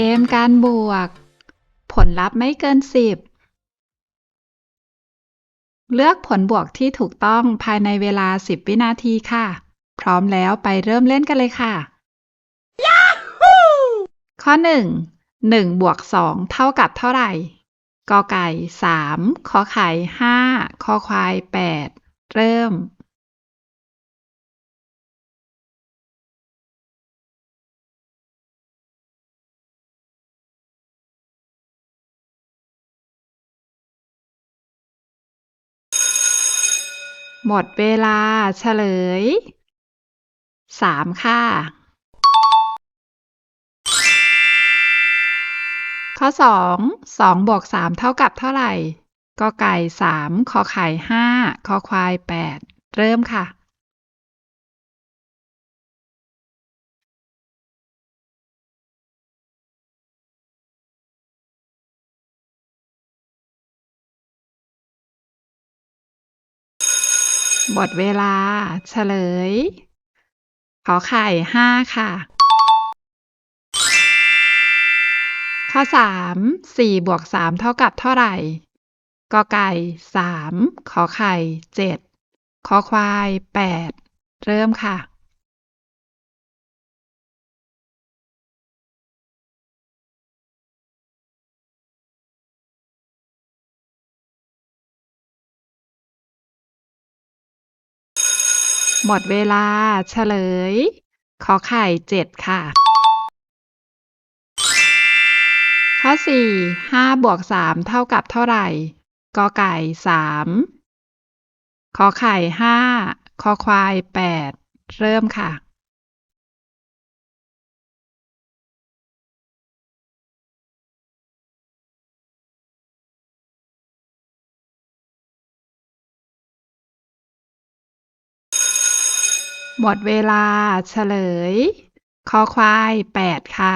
เกมการบวก ผลลัพธ์ไม่เกิน 10 เลือกผลบวกที่ถูกต้องภายในเวลา 10 วินาทีค่ะ พร้อมแล้วไปเริ่มเล่นกันเลยค่ะข้อ 1 1บวก2เท่ากับเท่าไหร่กอไก่ 3 ขอไข่ 5 คอควาย 8 เริ่ม หมดเวลาเฉลย 3 ค่ะ ข้อ 2 2บวก3 เท่ากับเท่าไหร่กอไก่3ขอไข่ 5 คอควาย 8 เริ่มค่ะ หมดเวลาเฉลย ขอไข่ห้าค่ะ ข้อสามสี่บวกสามเท่ากับเท่าไหร่กอไก่สามขอไข่เจ็ดขอควายแปดเริ่มค่ะ หมดเวลาเฉลย ขอไข่เจ็ดค่ะ ข้อสี่ห้าบวกสามเท่ากับเท่าไหร่กอไก่สามขอไข่ห้าคอควายแปดเริ่มค่ะ หมดเวลาเฉลย คอควาย 8 ค่ะ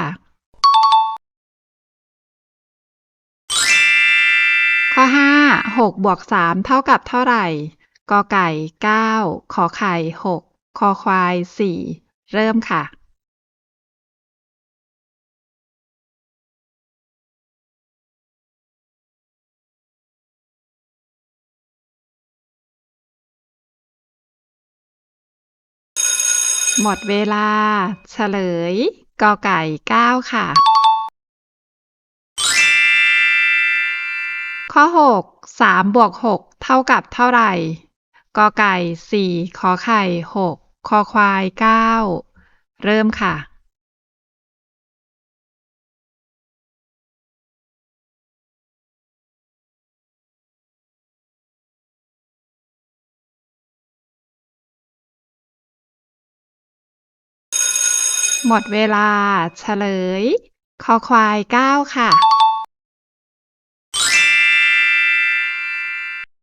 ข้อ 5 6 บวก 3 เท่ากับเท่าไหร่ กอไก่ 9 ขอไข่ 6 คอควาย 4 เริ่มค่ะ หมดเวลา เฉลยกอไก่9ค่ะ ข้อ 6 3บวก6เท่ากับเท่าไหร่กอไก่4ขอไข่ 6 คอควาย 9 เริ่มค่ะ หมดเวลาเฉลย คอควาย9ค่ะ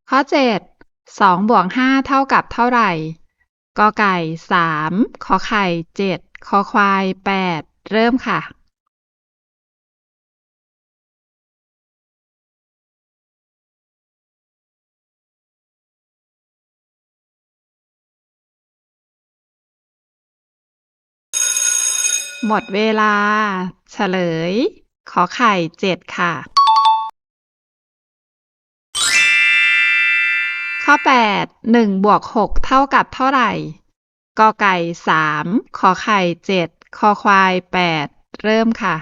ข้อ7 2บวก5เท่ากับเท่าไหร่กอไก่3ขอไข่7คอควาย8เริ่มค่ะ หมดเวลา เฉลย ขอไข่เจ็ดค่ะ ข้อ 8 1 บวก 6 เท่ากับเท่าไหร่กอไก่ 3 ขอไข่ 7 คอควาย 8 เริ่มค่ะ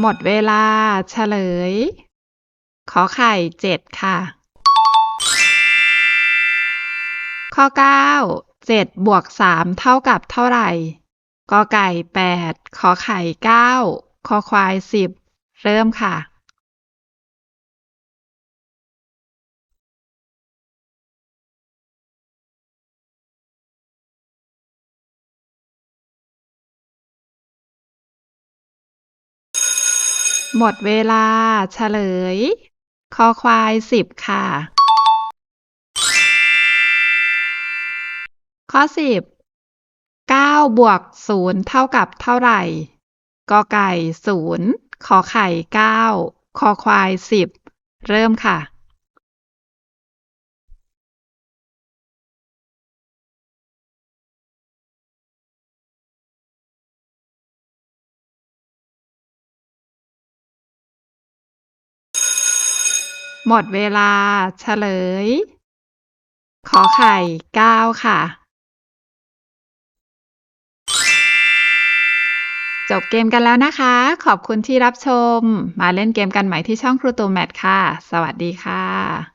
หมดเวลาเฉลย ขอไข่เจ็ดค่ะ ข้อ 9 7บวก3เท่ากับเท่าไหร่กอไก่ 8 ขอไข่ 9 คอควาย 10 เริ่มค่ะ หมดเวลาเฉลย คอควายสิบค่ะ ข้อสิบเก้าบวกศูนย์เท่ากับเท่าไหร่กอไก่ศูนย์ขอไข่เก้าคอควายสิบเริ่มค่ะ หมดเวลาเฉลย ขอไข่เก้าค่ะ จบเกมกันแล้วนะคะ ขอบคุณที่รับชม มาเล่นเกมกันใหม่ที่ช่องครูตูแมทค่ะ สวัสดีค่ะ